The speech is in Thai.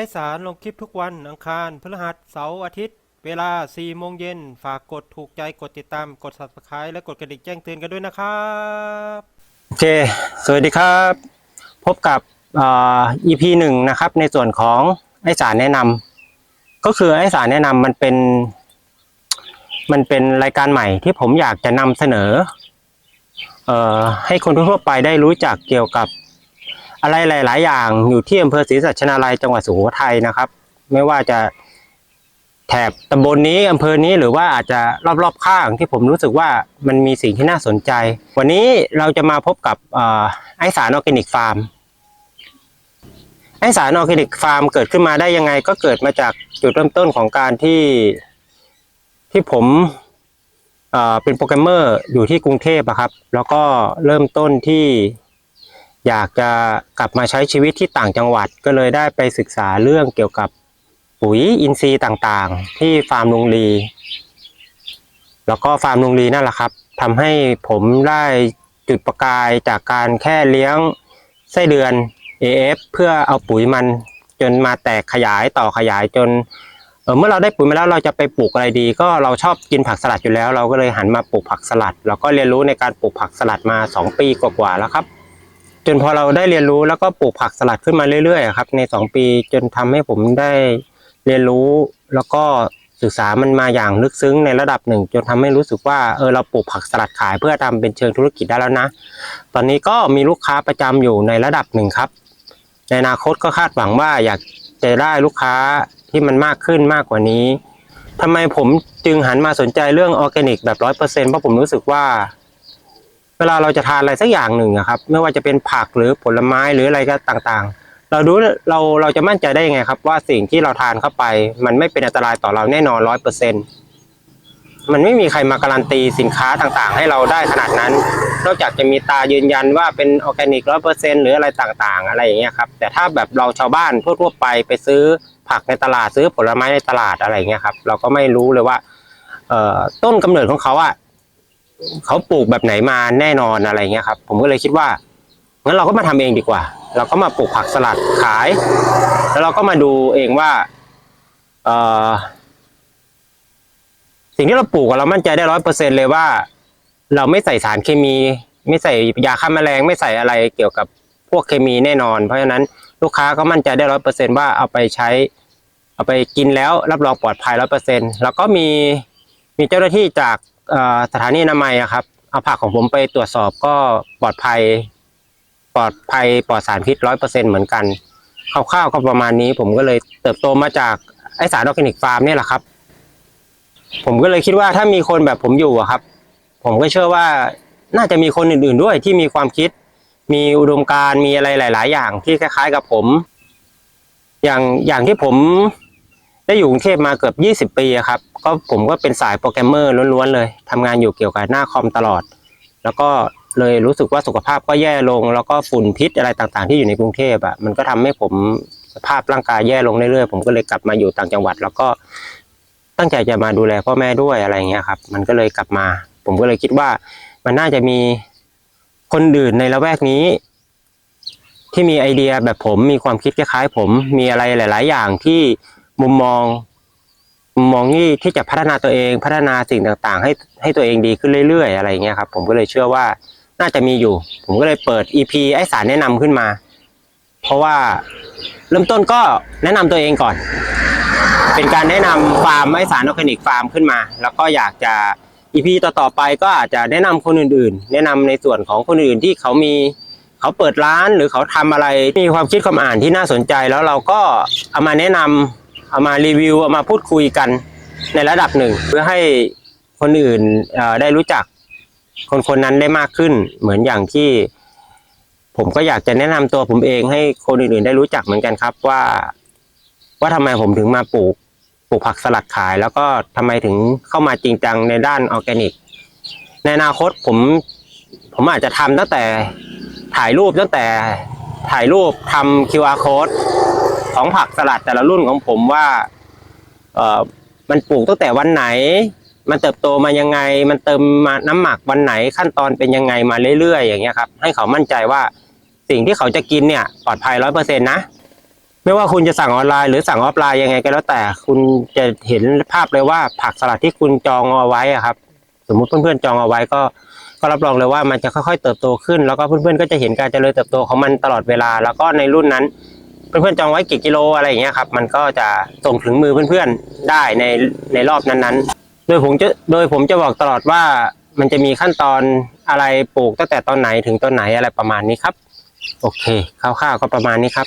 ให้สารลงคลิปทุกวันอังคารพฤหัสเสาร์อาทิตย์ เวลา 4 โมงเย็น ฝากกดถูกใจกดติดตามกด subscribe และกดกระดิ่งแจ้งเตือนกันด้วยนะครับ โอเค สวัสดีครับ พบกับอ่อ EP หนึ่งนะครับ ในส่วนของไอสารแนะนำก็คือไอสารแนะนำมันเป็น มันเป็นรายการใหม่ที่ผมอยากจะนำเสนอ เอ่อให้คนทั่วๆไปได้รู้จักเกี่ยวกับ อะไรหลาย ๆ อย่างอยู่ที่อำเภอศรีสัชนาลัยจังหวัดสุโขทัยนะครับ ไม่ว่าจะแถบตำบลนี้อำเภอนี้หรือว่าอาจจะรอบ ๆ ข้างที่ผมรู้สึกว่ามันมีสิ่งที่น่าสนใจ วันนี้เราจะมาพบกับอไอสารออร์แกนิกฟาร์มไอสารออร์แกนิกฟาร์มเกิดขึ้นมาได้ยังไง ก็เกิดมาจากจุดเริ่มต้นของการที่ที่ผมเอ่อเป็นโปรแกรมเมอร์อยู่ที่กรุงเทพอะครับ แล้วก็เริ่มต้นที่ อยากจะกลับมาใช้ชีวิตที่ต่างจังหวัดก็เลยได้ไปศึกษาเรื่องเกี่ยวกับปุ๋ยอินทรีย์ต่างๆ ที่ฟาร์มลุงลี แล้วก็ฟาร์มลุงลีนั่นแหละครับทำให้ผมได้จุดประกายจากการแค่เลี้ยงไส้เดือน AF เพื่อเอาปุ๋ยมันจนมาแตกขยายต่อขยายจนเออเมื่อเราได้ปุ๋ยมาแล้วเราจะไปปลูกอะไรดี ก็เราชอบกินผักสลัดอยู่แล้ว เราก็เลยหันมาปลูกผักสลัด แล้วก็เรียนรู้ในการปลูกผักสลัดมา 2 ปีกว่าๆแล้วครับ จนพอเราได้เรียนรู้แล้วก็ปลูกผักสลัดขึ้นมาเรื่อยๆครับในสองปีจนทำให้ผมได้เรียนรู้แล้วก็ศึกษามันมาอย่างลึกซึ้งในระดับหนึ่ง จนทำให้รู้สึกว่าเออเราปลูกผักสลัดขายเพื่อทำเป็นเชิงธุรกิจได้แล้วนะ ตอนนี้ก็มีลูกค้าประจำอยู่ในระดับหนึ่งครับ ในอนาคตก็คาดหวังว่าอยากจะได้ลูกค้าที่มันมากขึ้นมากกว่านี้ทำไมผมจึงหันมาสนใจเรื่องออร์แกนิกแบบร้อยเปอร์เซ็นต์เพราะผมรู้สึกว่า เวลาเราจะทานอะไรสักอย่างหนึ่งอะครับ ไม่ว่าจะเป็นผักหรือผลไม้หรืออะไรก็ต่างๆ เราดูเราเราจะมั่นใจได้ยังไงครับ ว่าสิ่งที่เราทานเข้าไป มันไม่เป็นอันตรายต่อเราแน่นอนร้อยเปอร์เซ็นมันไม่มีใครมาการันตีสินค้าต่างๆ ให้เราได้ขนาดนั้น นอกจากจะมีตายืนยันว่าเป็นออร์แกนิกร้อยเปอร์เซ็นหรืออะไรต่างๆ อะไรอย่างเงี้ยครับ แต่ถ้าแบบเราชาวบ้านทั่วๆไปไปซื้อผักในตลาดซื้อผลไม้ในตลาดอะไรเงี้ยครับ เราก็ไม่รู้เลยว่าต้นกำเนิดของเขาอะ เขาปลูกแบบไหนมาแน่นอนอะไรเงี้ยครับ ผมก็เลยคิดว่างั้นเราก็มาทำเองดีกว่า เราก็มาปลูกผักสลัดขาย แล้วเราก็มาดูเองว่าเออสิ่งที่เราปลูกเรามั่นใจได้ร้อยเปอร์เซ็นเลยว่า เราไม่ใส่สารเคมี ไม่ใส่ยาฆ่าแมลงไม่ใส่อะไรเกี่ยวกับพวกเคมีแน่นอน เพราะฉะนั้นลูกค้าก็มั่นใจได้ร้อยเปอร์เซ็นว่าเอาไปใช้ เอาไปกินแล้วรับรองปลอดภัยร้อยเปอร์เซ็นแล้วก็มีมีเจ้าหน้าที่จาก สถานีอนามัยครับเอาผักของผมไปตรวจสอบก็ปลอดภัย ปลอดภัยปลอดสารพิษร้อยเปอร์เซ็นเหมือนกันคร่าวๆก็ประมาณนี้ผมก็เลยเติบโตมาจากไอสารออร์แกนิกฟาร์มเนี่ยแหละครับ ผมก็เลยคิดว่าถ้ามีคนแบบผมอยู่อะครับ ผมก็เชื่อว่าน่าจะมีคนอื่น ๆด้วยที่มีความคิด มีอุดมการณ์มีอะไรหลาย ๆ อย่างที่คล้าย ๆ กับผม อย่างอย่างที่ผม ได้อยู่กรุงเทพมาเกือบ 20 ปีครับก็ผมก็เป็นสายโปรแกรมเมอร์ล้วนๆเลยทำงานอยู่เกี่ยวกับหน้าคอมตลอด แล้วก็เลยรู้สึกว่าสุขภาพก็แย่ลง แล้วก็ฝุ่นพิษอะไรต่างๆ ที่อยู่ในกรุงเทพอะมันก็ทำให้ผมสภาพร่างกายแย่ลงเรื่อยๆผมก็เลยกลับมาอยู่ต่างจังหวัด แล้วก็ตั้งใจจะมาดูแลพ่อแม่ด้วยอะไรเงี้ยครับ มันก็เลยกลับมา ผมก็เลยคิดว่ามันน่าจะมีคนอื่นในละแวกนี้ ที่มีไอเดียแบบผมมีความคิดคล้ายๆ ผมมีอะไรหลาย ๆ อย่างที่ มุมมองมุมมองที่ที่จะพัฒนาตัวเอง พัฒนาสิ่งต่างๆ ให้ให้ตัวเองดีขึ้นเรื่อย ๆ อะไรอย่างเงี้ยครับ ผมก็เลยเชื่อว่าน่าจะมีอยู่ ผมก็เลยเปิด EP ไอสารแนะนำขึ้นมา เพราะว่าเริ่มต้นก็แนะนำตัวเองก่อน เป็นการแนะนำฟาร์มไอสารออร์แกนิกฟาร์มขึ้นมา แล้วก็อยากจะ EP ต่อๆไปก็อาจจะแนะนำคนอื่นๆ แนะนำในส่วนของคนอื่นที่เขามีเขาเปิดร้านหรือเขาทำอะไรมีความคิดความอ่านที่น่าสนใจแล้วเราก็เอามาแนะนำ เอามารีวิวเอามาพูดคุยกันในระดับหนึ่ง เพื่อให้คนอื่นได้รู้จักคนคนนั้นได้มากขึ้น เหมือนอย่างที่ ผมก็อยากจะแนะนำตัวผมเองให้คนอื่นๆได้รู้จักเหมือนกันครับว่า ว่าทำไมผมถึงมาปลูกปลูกผักสลัดขาย แล้วก็ทำไมถึงเข้ามาจริงจังในด้านออร์แกนิก ในอนาคตผม ผมอาจจะทำตั้งแต่ถ่ายรูปตั้งแต่ถ่ายรูปทำ QR code ของผักสลัดแต่ละรุ่นของผมว่าเออมันปลูกตั้งแต่วันไหน มันเติบโตมายังไง มันเติมมาน้ำหมักวันไหนขั้นตอนเป็นยังไงมาเรื่อยๆอย่างเงี้ยครับให้เขามั่นใจว่าสิ่งที่เขาจะกินเนี่ยปลอดภัยร้อยเปอร์เซ็นต์นะไม่ว่าคุณจะสั่งออนไลน์หรือสั่งออฟไลน์ยังไงก็แล้วแต่คุณจะเห็นภาพเลยว่าผักสลัดที่คุณจองเอาไว้อะครับ สมมุติเพื่อนๆจองเอาไว้ก็ก็รับรองเลยว่ามันจะค่อยๆเติบโตขึ้น แล้วก็เพื่อนๆก็จะเห็นการเจริญเติบโตของมันตลอดเวลา แล้วก็ในรุ่นนั้น เพื่อนๆจองไว้กี่กิโลอะไรอย่างเงี้ยครับมันก็จะส่งถึงมือเพื่อนๆได้ในในรอบนั้นๆ โดยผมจะโดยผมจะบอกตลอดว่ามันจะมีขั้นตอนอะไรปลูกตั้งแต่ตอนไหนถึงตอนไหนอะไรประมาณนี้ครับ โอเคคร่าวๆก็ประมาณนี้ครับ